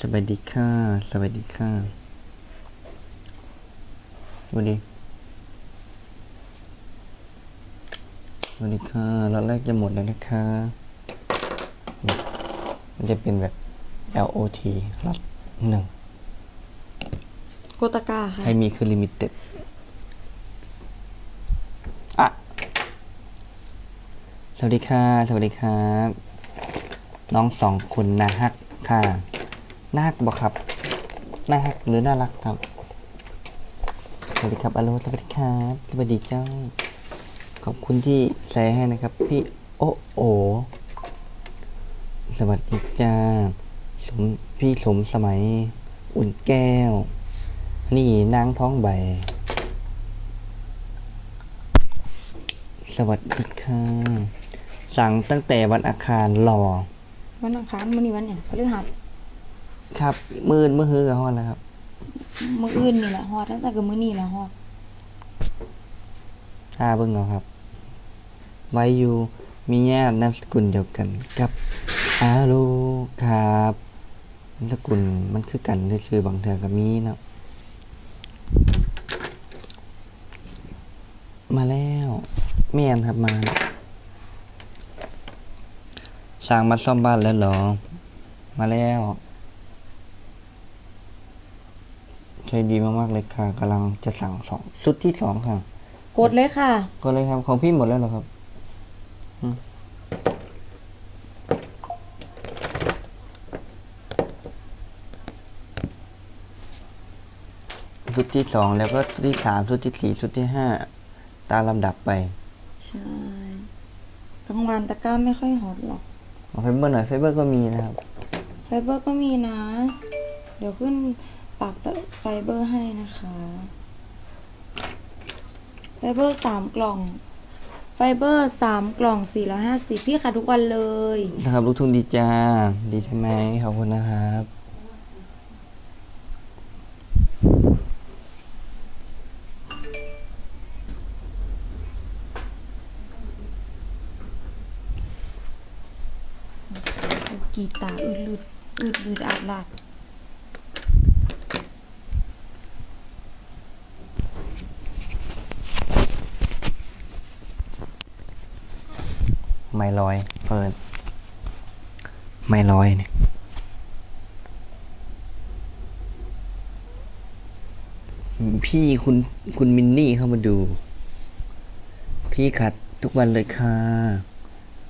สวัสดีค่ะ สวัสดีค่ะสวัสดีสวัสดีค่ะรอบแรกจะหมดแล้วนะคะนี่มันจะเป็นแบบ LOT รอบหนึ่งโกตากาค่ะ ใครมีคือลิมิเต็ดอะสวัสดีค่ะ สวัสดีครับ น้องสองคนนะฮักค่ะ น่ากบอกครับน่าฮักหรือน่ารักครับสวัสดีครับอโลสวัสดีครับสวัสดีเจ้า ขอบคุณที่แชร์ให้นะครับ พี่โอโอสวัสดีจ้าสมพี่สมสมัย อุ่นแก้ว นี่นางท้องใบ สวัสดีค่ะ สั่งตั้งแต่วันอาคารรอวันอังคารมื้อนี้วันเนี่ยพฤหัส ครับ มืดมือฮือกับฮอนแล้วครับ มื้ออื่นนี่แหละฮอดตั้งแต่กับมื้อนี้แหละฮอดถ้าเบิ่งเอาครับ ไว้อยู่มีญาตินามสกุลเดียวกันกับอาลูครับนามสกุลมันคือกันชื่อๆบางเทือก็มีเนาะมาแล้วแม่นครับมาสร้างมาซ่อมบ้านแล้วเหรอ มาแล้วใจ ดีมากๆเลยค่ะกำลังจะสั่งสองชุดที่สองค่ะกดเลยค่ะ ก็เลยครับของพี่หมดแล้วเหรอครับอืมชุดที่สองแล้วก็ชุดที่สามชุดที่สี่ชุดที่ห้าตามลำดับไปใช่กลางวันตะกร้าไม่ค่อยฮอตหรอกเอาไฟเบอร์หน่อยไฟเบอร์ก็มีนะครับ ไฟเบอร์ก็มีนะ เดี๋ยวขึ้น ปากไฟเบอร์ให้นะคะ ไฟเบอร์สามกล่อง ไฟเบอร์สามกล่องสี่ร้อยห้าสิบพี่ค่ะทุกวันเลย นะครับลูกทุ่งดีจ้า ดีใช่ไหมขอบคุณนะครับ กีตาร์อืดลืดอืดลืดอาดลาด ไม่ลอยเปิดไม่ลอยเนี่ยพี่คุณคุณมินนี่เข้ามาดู พี่ขัดทุกวันเลยค่ะ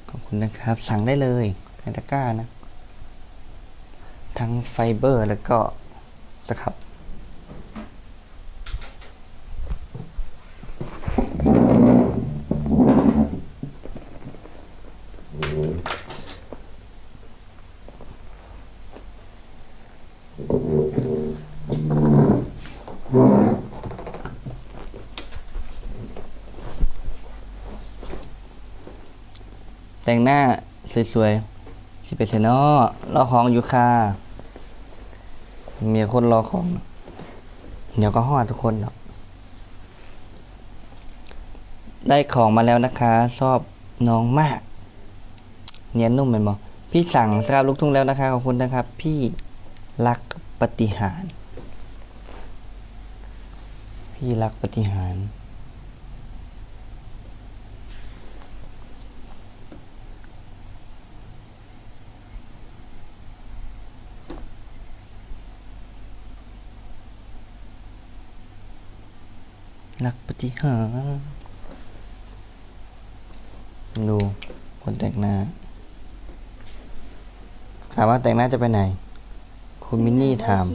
ขอบคุณนะครับ สั่งได้เลยในตะกร้านะ ทั้งไฟเบอร์แล้วก็สครับ แต่งหน้าสวยๆสิเป็นเซนอรอของอยู่ค่ะมีคนรอของ เดี๋ยวก็หอดทุกคนหรอกได้ของมาแล้วนะคะ ชอบน้องมาก เนียนนุ่มเป็นบอพี่สั่งสครับลูกทุ่งแล้วนะคะ ขอบคุณนะครับ พี่รักปฏิหาร พี่รักปฏิหาร รักปฏิหาร์ดูคนแต่งหน้าถามว่าแต่งหน้าจะไปไหน คุณมินนี่ถาม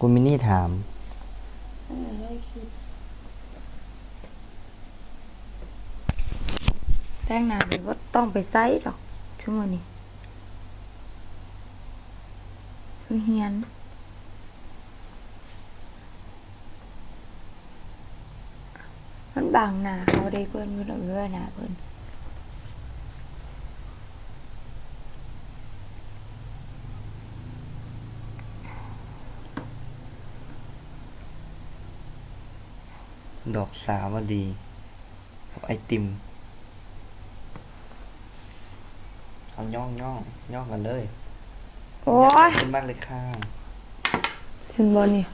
คุณมินนี่ถาม แต่งหน้าหรือว่าต้องไปไซส์หรอกชั่วโมงนี้เฮียน มัน บางหน้าเขาได้เพื่อนเพื่อนเพื่อนหน้าเพื่อนดอกสาวดีกับไอติม เอาย่องย่องย่องกันเลย โอ้ยขอบคุณมากเลยค่ะเห็นบอลนี่